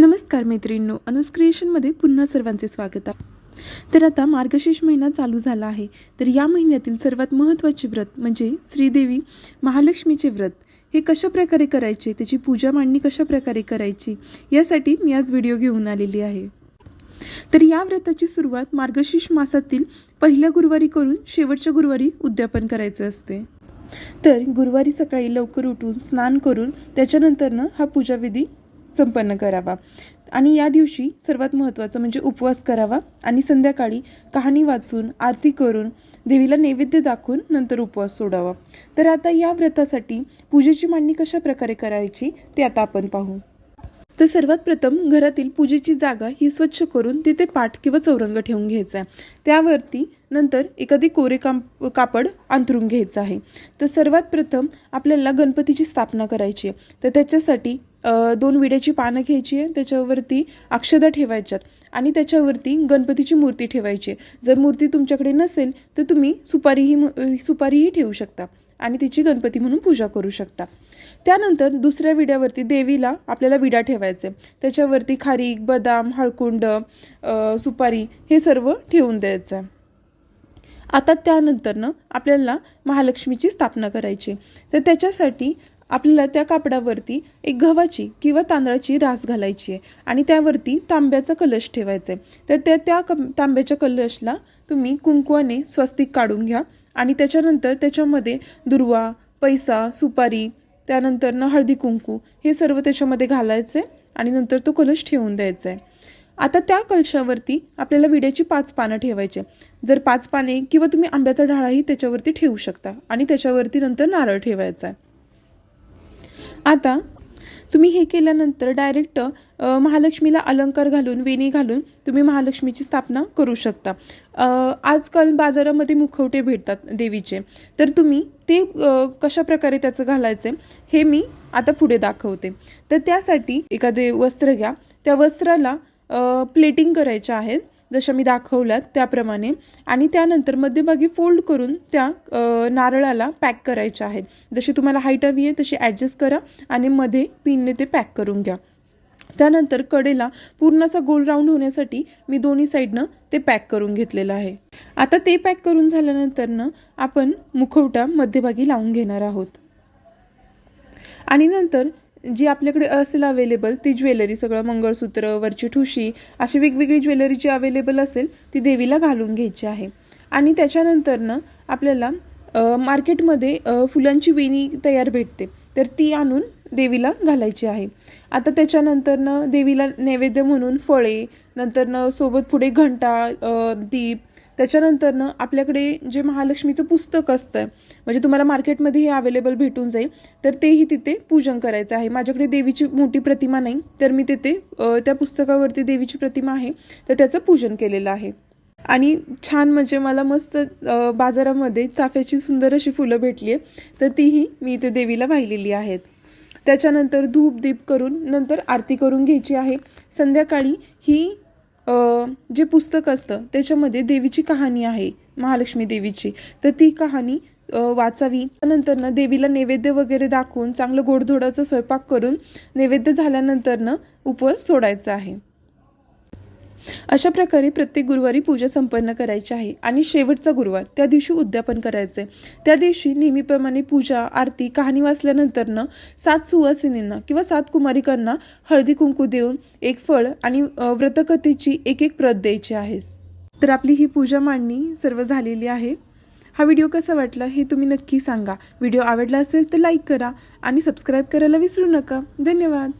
नमस्कार मैत्रिणींनो अनुज क्रिएशनमध्ये पुन्हा सर्वांचे स्वागत आहे. तर आता मार्गशीर्ष महिना चालू झाला आहे. तर या महिन्यातील सर्वात महत्त्वाचे व्रत म्हणजे श्रीदेवी महालक्ष्मीचे व्रत. हे कशा प्रकारे करायचे त्याची पूजा मांडणी कशा प्रकारे करायची यासाठी मी आज व्हिडिओ घेऊन आलेली आहे. तर या व्रताची सुरुवात मार्गशीर्ष मासातील पहिल्या गुरुवारी करून शेवटच्या गुरुवारी उद्यापन करायचं असते. तर गुरुवारी सकाळी लवकर उठून स्नान करून त्याच्यानंतरनं हा पूजाविधी संपन्न करावा. आणि या दिवशी सर्वात महत्त्वाचं म्हणजे उपवास करावा आणि संध्याकाळी कहाणी वाचून आरती करून देवीला नैवेद्य दाखवून नंतर उपवास सोडावा. तर आता या व्रतासाठी पूजेची मांडणी कशा प्रकारे करायची ते आता आपण पाहू. तर सर्वात प्रथम घरातील पूजेची जागा ही स्वच्छ करून तिथे पाठ किंवा चौरंग ठेवून घ्यायचा आहे. त्यावरती नंतर एखादी कोरे काम कापड अंथरून घ्यायचं आहे. तर सर्वात प्रथम आपल्याला गणपतीची स्थापना करायची आहे. तर त्याच्यासाठी दोन विड्याची पानं घ्यायची आहे. त्याच्यावरती अक्षदा ठेवायच्यात आणि त्याच्यावरती गणपतीची मूर्ती ठेवायची आहे. जर मूर्ती तुमच्याकडे नसेल तर तुम्ही सुपारीही सुपारीही ठेवू शकता. आणि तिची गणपती म्हणून पूजा करू शकता. त्यानंतर दुसऱ्या विड्यावरती देवीला आपल्याला विडा ठेवायचे. त्याच्यावरती खारीक बदाम हळकुंड सुपारी हे सर्व ठेवून द्यायचं. आहे आता त्यानंतरनं आपल्याला महालक्ष्मीची स्थापना करायची. तर त्याच्यासाठी आपल्याला त्या कापडावरती एक गव्हाची किंवा तांदळाची रास घालायची आहे आणि त्यावरती तांब्याचा कलश ठेवायचा आहे तर त्या त्या तांब्याच्या कलशला तुम्ही कुंकवाने स्वस्तिक काढून घ्या. आणि त्याच्यानंतर त्याच्यामध्ये दुर्वा पैसा सुपारी त्यानंतर न हळदी कुंकू हे सर्व त्याच्यामध्ये घालायचे आणि नंतर तो कलश ठेवून द्यायचा आहे. आता त्या कलशावरती आपल्याला विड्याची पाच पानं ठेवायचे. जर पाच पाने किंवा तुम्ही आंब्याचा ढाळाही त्याच्यावरती ठेवू शकता आणि त्याच्यावरती नंतर नारळ ठेवायचा आहे. आता तुम्ही हे केल्यानंतर डायरेक्ट महालक्ष्मीला अलंकार घालून वेणी घालून तुम्ही महालक्ष्मीची स्थापना करू शकता. आजकाल बाजारामध्ये मुखवटे भेटतात देवीचे. तर तुम्ही ते कशा प्रकारे त्याचं घालायचे हे मी आता पुढे दाखवते. तर त्यासाठी एखादे वस्त्र घ्या. त्या वस्त्राला प्लेटिंग करायच्या आहेत. जशा मी दाखवल्यात त्याप्रमाणे. आणि त्यानंतर मध्यभागी फोल्ड करून त्या नारळाला पॅक करायच्या आहेत. जशी तुम्हाला हाईट हवी आहे तशी ॲडजस्ट करा आणि मध्ये पिनने ते पॅक करून घ्या. त्यानंतर कडेला पूर्ण असा गोल राऊंड होण्यासाठी मी दोन्ही साईडनं ते पॅक करून घेतलेलं आहे. आता ते पॅक करून झाल्यानंतरनं आपण मुखवटा मध्यभागी लावून घेणार आहोत. आणि नंतर जी आपल्याकडे असेल अवेलेबल ती ज्वेलरी सगळं मंगळसूत्र वरची ठुशी अशी वेगवेगळी ज्वेलरी जी अवेलेबल असेल ती देवीला घालून घ्यायची आहे. आणि त्याच्यानंतरनं आपल्याला मार्केटमध्ये फुलांची वेणी तयार भेटते. तर ती आणून देवीला घालायची आहे. आता त्याच्यानंतरनं देवीला नैवेद्य म्हणून फळे नंतरनं सोबत पुढे घंटा दीप त्याच्यानंतरनं आपल्याकडे जे महालक्ष्मीचं पुस्तक असतं म्हणजे तुम्हाला मार्केटमध्ये हे अवेलेबल भेटून जाईल तर तेही तिथे पूजन करायचं आहे. माझ्याकडे देवीची मोठी प्रतिमा नाही तर मी तिथे त्या पुस्तकावरती देवीची प्रतिमा आहे तर त्याचं पूजन केलेलं आहे. आणि छान म्हणजे मला मस्त बाजारामध्ये चाफ्याची सुंदर अशी फुलं भेटली आहे तर तीही मी इथे देवीला वाहिलेली आहेत. त्याच्यानंतर धूप दीप करून नंतर आरती करून घ्यायची आहे. संध्याकाळी ही जे पुस्तक असतं त्याच्यामध्ये देवीची कहाणी आहे महालक्ष्मी देवीची. तर ती कहाणी वाचावी. त्यानंतरनं देवीला नैवेद्य वगैरे दाखवून चांगलं गोडधोडाचा स्वयंपाक करून नैवेद्य झाल्यानंतरनं उपवास सोडायचा आहे. अशा प्रकारे प्रत्येक गुरुवारी पूजा संपन्न करायची आहे आणि शेवटचा गुरुवार त्या दिवशी उद्यापन करायचे त्या दिवशी नेहमीप्रमाणे पूजा आरती कहाणी वाचल्यानंतरनं सात सुवासिनींना किंवा सात कुमारिकांना हळदी कुंकू देऊन एक फळ आणि व्रतकथेची एक एक प्रत द्यायची आहे. तर आपली ही पूजा मांडणी सर्व झालेली आहे. हा व्हिडिओ कसा वाटला हे तुम्ही नक्की सांगा. व्हिडिओ आवडला असेल तर लाईक करा आणि सबस्क्राईब करायला विसरू नका. धन्यवाद.